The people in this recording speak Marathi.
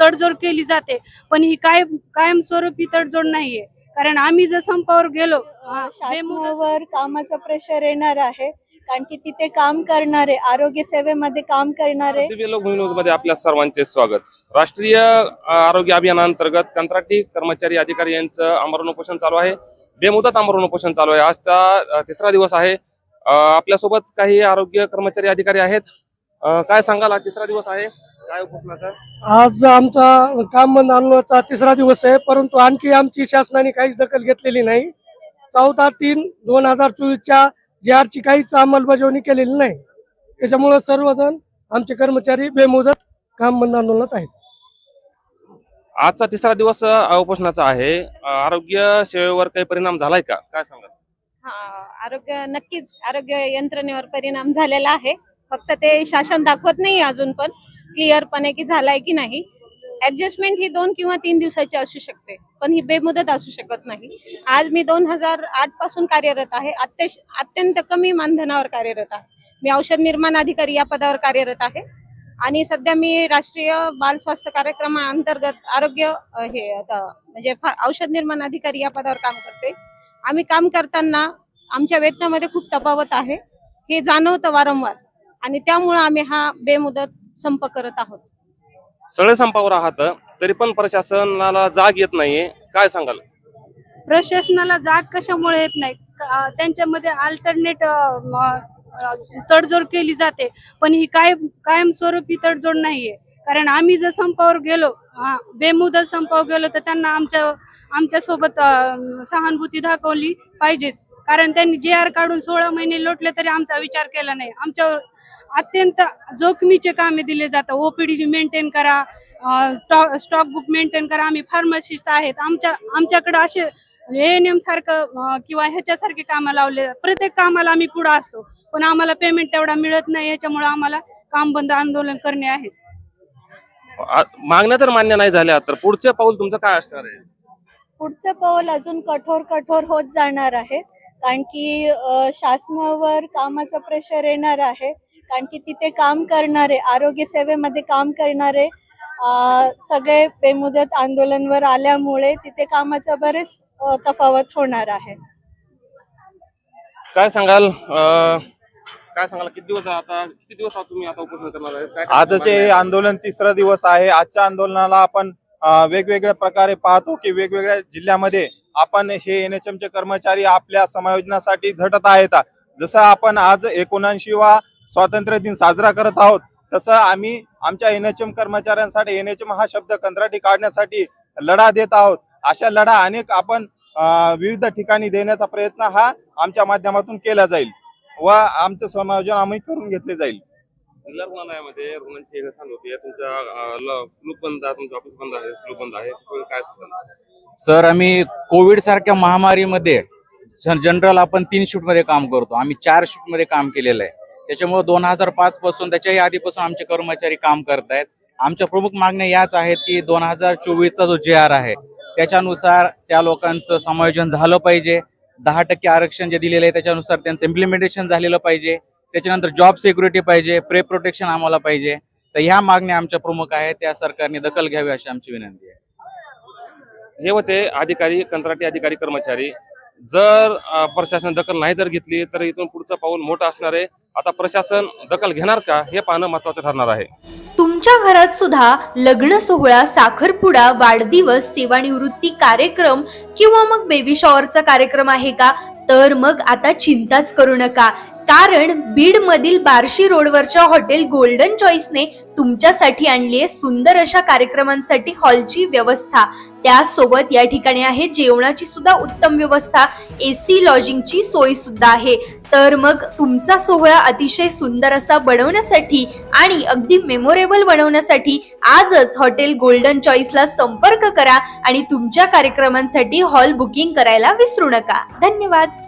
तडजोड केली जाते. पण ही काय कायमस्वरूपी तडजोड नाहीये. कारण आम्ही जर संपावर गेलो हा, शासनावर कामाचा प्रेशर येणार आहे. कारण की तिथे काम करणारे आरोग्य सेवेमध्ये काम करणारे. मध्ये आपल्या सर्वांचे स्वागत. राष्ट्रीय आरोग्य अभियानांतर्गत कंत्राटी कर्मचारी अधिकारी यांचं आमरण उपोषण चालू आहे. बेमुदत आमरण उपोषण चालू आहे. आजचा तिसरा दिवस आहे. आपल्यासोबत काही आरोग्य कर्मचारी अधिकारी आहेत. काय सांगाल? हा तिसरा दिवस आहे. काय उपोषणाचा आज आमचा काम बंद आंदोलनाचा तिसरा दिवस आहे परंतु आणखी आमची शासनाने काहीच दखल घेतलेली नाही. चौदा तीन दोन हजार चोवीसच्या जे आरची काहीच अंमलबजावणी केलेली नाही. त्याच्यामुळे सर्वजण आमचे कर्मचारी बेमुदत काम बंद आंदोलनात आहेत. आजचा तिसरा दिवस उपोषणाचा आहे. आरोग्य सेवेवर काही परिणाम झालाय का? काय सांगाल? हा आरोग्य नक्कीच आरोग्य यंत्रणेवर परिणाम झालेला आहे. फक्त ते शासन दाखवत नाही अजून पण. क्लिअरपणे की झालाय की नाही ऍडजस्टमेंट ही दोन किंवा तीन दिवसाची असू शकते. पण ही बेमुदत असू शकत नाही. आज मी दोन हजार आठपासून कार्यरत आहे. अत्यंत कमी मानधनावर कार्यरत आहे. मी औषध निर्माण अधिकारी या पदावर कार्यरत आहे. आणि सध्या मी राष्ट्रीय बाल स्वास्थ्य कार्यक्रमाअंतर्गत आरोग्य हे आता म्हणजे औषध निर्माण अधिकारी या पदावर काम करते. आम्ही काम करताना आमच्या वेतनामध्ये खूप तफावत आहे. हे जाणवतं वारंवार. आणि त्यामुळं आम्ही हा बेमुदत संप करत आहोत. सगळे संपावर आहात तरी पण प्रशासनाला जाग येत नाहीये. काय सांगाल? प्रशासनाला जाग कशामुळे येत नाही? त्यांच्यामध्ये अल्टरनेट तडजोड केली जाते पण ही काय कायमस्वरूपी तडजोड नाहीये. कारण आम्ही जर संपावर गेलो बेमुदत संपावर गेलो तर त्यांना आमच्या आमच्यासोबत अं, सहानुभूती दाखवली पाहिजेच. कारण त्यांनी जे आर काढून सोळा महिने लोटले तरी आमचा विचार केला नाही. आमच्यावर अत्यंत जोखमीचे कामे दिले जातात. ओपीडी मेंटेन करा स्टॉक बुक मेंटेन करा. आम्ही फार्मासिस्ट आहेत. आमच्या आमच्याकडे असे एन एम सारखं किंवा ह्याच्यासारखे कामं लावले प्रत्येक कामाला आम्ही पुढे असतो. पण आम्हाला पेमेंट तेवढा मिळत नाही. याच्यामुळे आम्हाला काम बंद आंदोलन करणे आहेच. मागण्या जर मान्य नाही झाल्या तर पुढचे पाऊल तुमचं काय असणार आहे? पुढचं पाऊल अजून कठोर कठोर होत जाणार आहे. कारण की शासनावर कामाचा प्रेशर येणार आहे. कारण की तिथे काम करणारे आरोग्य सेवेमध्ये काम करणारे सगळे बेमुदत आंदोलनवर आल्यामुळे तिथे कामाचा बरेच तफावत होणार आहे. काय सांगाल? काय सांगाल? किती दिवस आता किती दिवस तुम्ही आता उपोषण करणार आहे? आजचे आंदोलन तिसरा दिवस आहे. आजच्या आंदोलनाला आपण अ, वेगवेगळ्या प्रकारे पाहतो की वेगवेगळ्या जिल्ह्यामध्ये आपण हे एन एच चे कर्मचारी आपल्या समायोजनासाठी झटत आहेत. जसं आपण आज एकोणऐंशी वा स्वातंत्र्य दिन साजरा करत आहोत तसं आम्ही आमच्या एन एच एम कर्मचाऱ्यांसाठी एन एच एम हा शब्द कंत्राटी काढण्यासाठी लढा देत आहोत. अशा लढा अनेक आपण विविध ठिकाणी देण्याचा प्रयत्न हा आमच्या माध्यमातून केला जाईल व आमचं समायोजन आम्ही करून घेतले जाईल. जिल्हा रुग्णालयामध्ये रुग्णांची हेळसांड होती तुमच्या लूप बंद तुमचं ऑफिस बंद आहे लूप बंद आहे काय सर आम्ही कोविड सारख्या महामारीमध्ये जनरल आपण तीन शिफ्टमध्ये काम करतो. आम्ही चार शिफ्टमध्ये काम केलेलं आहे. त्याच्यामुळे दोन हजार पाच पासून त्याच्याही आधीपासून आमचे कर्मचारी काम करत आहेत आमच्या प्रमुख मागण्या याच आहेत की दोन हजार चोवीसचा जो जे आर आहे त्याच्यानुसार त्या लोकांचं समायोजन झालं पाहिजे. दहा टक्के आरक्षण जे दिलेलं आहे त्याच्यानुसार त्यांचं इम्प्लिमेंटेशन झालेलं पाहिजे. त्याच्यानंतर जॉब सिक्युरिटी पाहिजे प्रे प्रोटेक्शन आम्हाला पाहिजे. तर ह्या मागण्या आमच्या प्रमुख आहेत त्या सरकारने दखल घ्यावी अशी आमची विनंती आहे. हे होते अधिकारी कंत्राटी अधिकारी कर्मचारी. जर प्रशासन दखल नाही जर घेतली तर इथून पुढचं पाऊल मोठं असणार आहे. आता प्रशासन दखल घेणार का हे पाहणं महत्वाचं ठरणार आहे. तुमच्या घरात सुद्धा लग्न सोहळा साखरपुडा वाढदिवस सेवानिवृत्ती कार्यक्रम किंवा मग बेबी शॉवरचा कार्यक्रम आहे का? तर मग आता चिंताच करू नका. कारण बीड मधील बार्शी रोडवरच्या हॉटेल गोल्डन चॉईसने तुमच्यासाठी आणली आहे सुंदर अशा कार्यक्रमांसाठी हॉलची व्यवस्था. त्यासोबत या ठिकाणी आहे जेवणाची सुद्धा उत्तम व्यवस्था. एसी लॉजिंगची सोय सुद्धा आहे. तर मग तुमचा सोहळा अतिशय सुंदर असा बनवण्यासाठी आणि अगदी मेमोरेबल बनवण्यासाठी आजच हॉटेल गोल्डन चॉईसला संपर्क करा आणि तुमच्या कार्यक्रमांसाठी हॉल बुकिंग करायला विसरू नका. धन्यवाद.